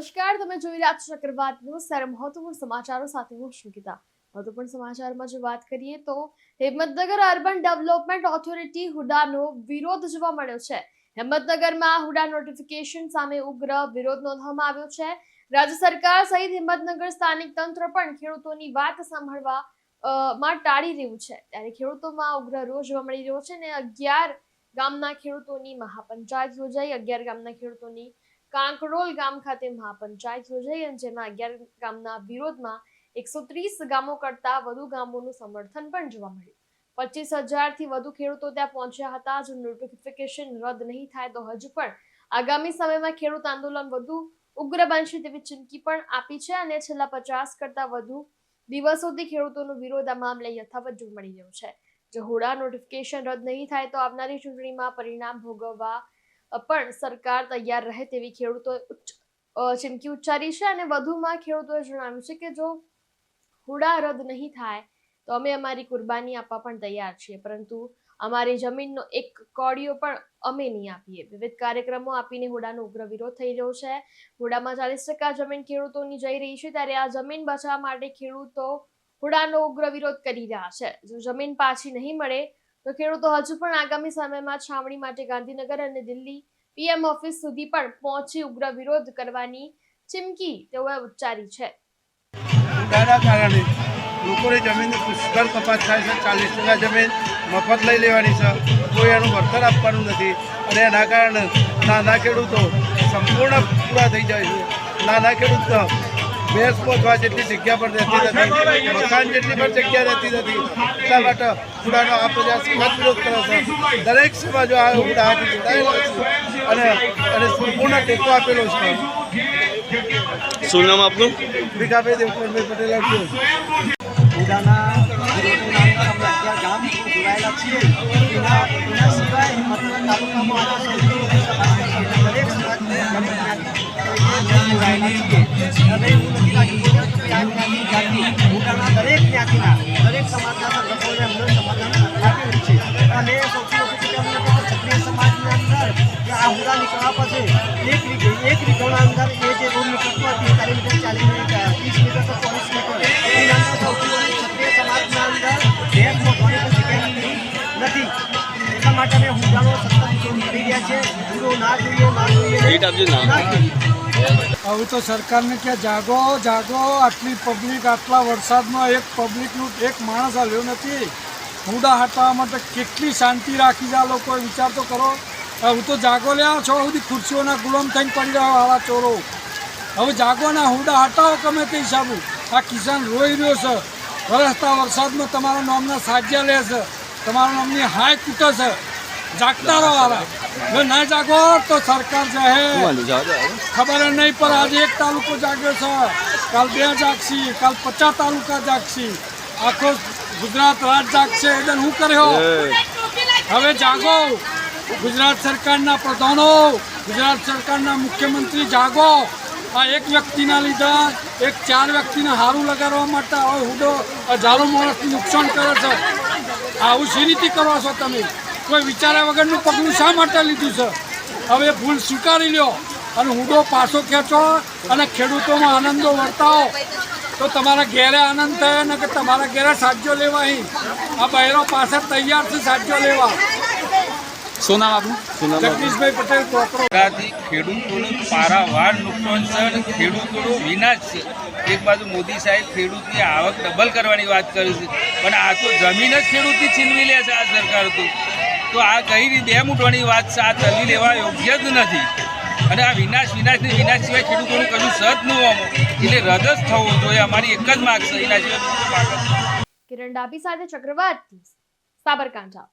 નમસ્કાર, તમે જોઈ રહ્યા છો ચક્રવાત ન્યૂઝ. મહત્વપૂર્ણ સમાચારો સાથે હું શ્રુકિતા મહત્વપૂર્ણ સમાચારમાં જો વાત કરીએ તો હિંમતનગર અર્બન ડેવલપમેન્ટ ઓથોરિટી હુડાનો વિરોધ જોવા મળ્યો છે. હિંમતનગરમાં હુડા નોટિફિકેશન સામે ઉગ્ર વિરોધ નોંધવામાં આવ્યો છે. રાજ્ય સરકાર સહિત હિંમતનગર સ્થાનિક તંત્ર પણ ખેડૂતોની વાત સાંભળવા માં ટાળી રહ્યું છે. ત્યારે ખેડૂતોમાં ઉગ્ર રોષ જોવા મળી રહ્યો છે અને અગિયાર ગામના ખેડૂતોની મહાપંચાયત યોજાઈ. અગિયાર ગામના ખેડૂતોની કાંકરોલ ગામ ખાતે મહાપંચાયત યોજાઈ અને જેમાં અગિયાર ગામના વિરોધમાં એકસો ત્રીસ ગામો કરતા વધુ ગામોનું સમર્થન પણ જોવા મળ્યું. પચીસ હજારથી વધુ ખેડૂતો ત્યાં પહોંચ્યા હતા. જો નોટિફિકેશન રદ નહીં થાય તો હજુ પણ આગામી સમયમાં ખેડૂત આંદોલન વધુ ઉગ્ર બનશે તેવી ચીમકી પણ આપી છે અને છેલ્લા પચાસ કરતા વધુ દિવસોથી ખેડૂતોનો વિરોધ આ મામલે યથાવત જોવા મળી રહ્યો છે. જો હોડા નોટિફિકેશન રદ નહીં થાય તો આવનારી ચૂંટણીમાં પરિણામ ભોગવવા પણ સરકાર તૈયાર રહે તેવી ખેડૂતોએ ચીમકી ઉચ્ચારી છે અને વધુમાં ખેડૂતોએ જણાવ્યું છે કે જો હુડા રદ નહીં થાય, તો અમે અમારી કુરબાની આપવા પણ તૈયાર છીએ. પરંતુ અમારી જમીનનો એક કોડિયો પણ અમે નહીં આપીએ. વિવિધ કાર્યક્રમો આપીને હુડાનો ઉગ્ર વિરોધ થઈ રહ્યો છે. હુડામાં ચાલીસ ટકા જમીન ખેડૂતોની જઈ રહી છે, ત્યારે આ જમીન બચાવવા માટે ખેડૂતો હુડાનો ઉગ્ર વિરોધ કરી રહ્યા છે. જો જમીન પાછી નહીં મળે તો ખેડૂતો હજુ પણ આગામી સમયમાં છાવણી માટે ગાંધીનગર અને દિલ્હી પીએમ ઓફિસ સુધી પણ પહોંચી ઉગ્ર વિરોધ કરવાની ચીમકી તેઓએ ઉચ્ચારી છે. કારણે લોકોની જમીન પુષ્કળ કપાત થાય છે, ચાલીસ ટકા જમીન મફત લઈ લેવાની છે. કોઈ એનું વળતર આપવાનું નથી અને એના કારણે નાના ખેડૂતો સંપૂર્ણ પૂરા થઈ જાય છે. નાના ખેડૂતો ભેંસ પહોંચવા જેટલી જગ્યા પર રહેતી નથી મકાન જેટલી પણ જગ્યા રહેતી નથી એટલા માટે ઉડાનો આ પ્રજા સખત વિરોધ કરે છે દરેક સમાજો આ ઉડાથી જોડાયેલા છે અને અને સંપૂર્ણ ટેકો આપેલો છે શું નામ આપનું ભીખાભાઈ દેવકરભાઈ પટેલ ઉડાના ગામ છીએ એના સિવાય તાલુકામાં દરેક જોડાયેલા છીએ અને એવું નથી લાગતું કે આ દરેક જ્ઞાતિના દરેક સમાજના સંગઠનોને અમને સમાધાન છે. અને સૌથી કે ક્ષત્રિય અંદર આ હુડા નીકળવા પછી એક એક વીઘોના અંદર જે રોડ નીકળતો હતી ચાલીસ મીટર સૌથી સમાજના અંદર ભેદ નથી એટલા માટે અમે હુડાનો સતત વિરોધ કરી રહ્યા છે હુડો ના જોઈએ ના જોઈએ હવે તો સરકારને કે જાગો જાગો, આટલી પબ્લિક આટલા વરસાદમાં એક પબ્લિકનું એક માણસ હાલ્યો નથી. હુડા હટાવવા માટે કેટલી શાંતિ રાખી છે લોકો વિચાર તો કરો. હવે તો જાગો લ્યા, છો સુધી ખુરશીઓના ગુલામ થઈને પડી રહ્યા આવા ચોરો. હવે જાગોના હુડા હટાવો ગમે તે હિસાબે. આ કિસાન રોઈ રહ્યો છે. વરસતા વરસાદમાં તમારા નામના સાજ્યા લે છે. તમારા નામની હાય કૂટે છે. જાગતા રહો જો ના જાગો તો સરકાર જાહે ખબર નહીં પણ આજે એક તાલુકો જાગ્યો છે. કાલ બે જાગશી કાલ પચાસ તાલુકા જાગશી. આખો ગુજરાત રાજ જાગશે. એટલે હું કર્યો? હવે જાગો. ગુજરાત સરકારના પ્રધાનો ગુજરાત સરકારના મુખ્યમંત્રી જાગો. આ એક વ્યક્તિના લીધા એક ચાર વ્યક્તિને હારું લગાડવા માટે આવો હુડો હજારો માણસનું નુકસાન કરે છે. આવું શી રીતે કરો છો તમે? કોઈ વિચાર્યા વગરનું પગલું શા માટે લીધું છે? હવે ભૂલ સ્વીકારી લ્યો અને હુડો પાછો ખેંચો અને ખેડૂતોમાં આનંદો વર્તાવો. તો તમારા ઘેરે આનંદ થયો ને કે તમારા ઘેરે સાજો લેવા અહીં? આ બહેરો પાસે તૈયાર છે સાજો લેવા. શું નામ આપનું? શું નામ જગદીશભાઈ પટેલ કોકરો. સરકારથી પારાવાર નુકસાન છે ખેડૂતોનો વિનાશ છે. એક બાજુ મોદી સાહેબ ખેડૂતની આવક ડબલ કરવાની વાત કરી છે. પણ આ તો જમીન જ ખેડૂતની છીનવી લે છે આ સરકાર તો. તો આ રીતે બે મૂટવાની વાત છે? આ ચલી લેવા યોગ્ય જ નથી. અને આ વિનાશ વિનાશની વિનાશ સિવાય ખેડૂતોનું કશું સહજ ન હોવું એટલે રદ જ થવો જોઈએ અમારી એક જ માગ છે. એના. કિરણ ડાબી સાથે ચક્રવાત સાબરકાંઠા.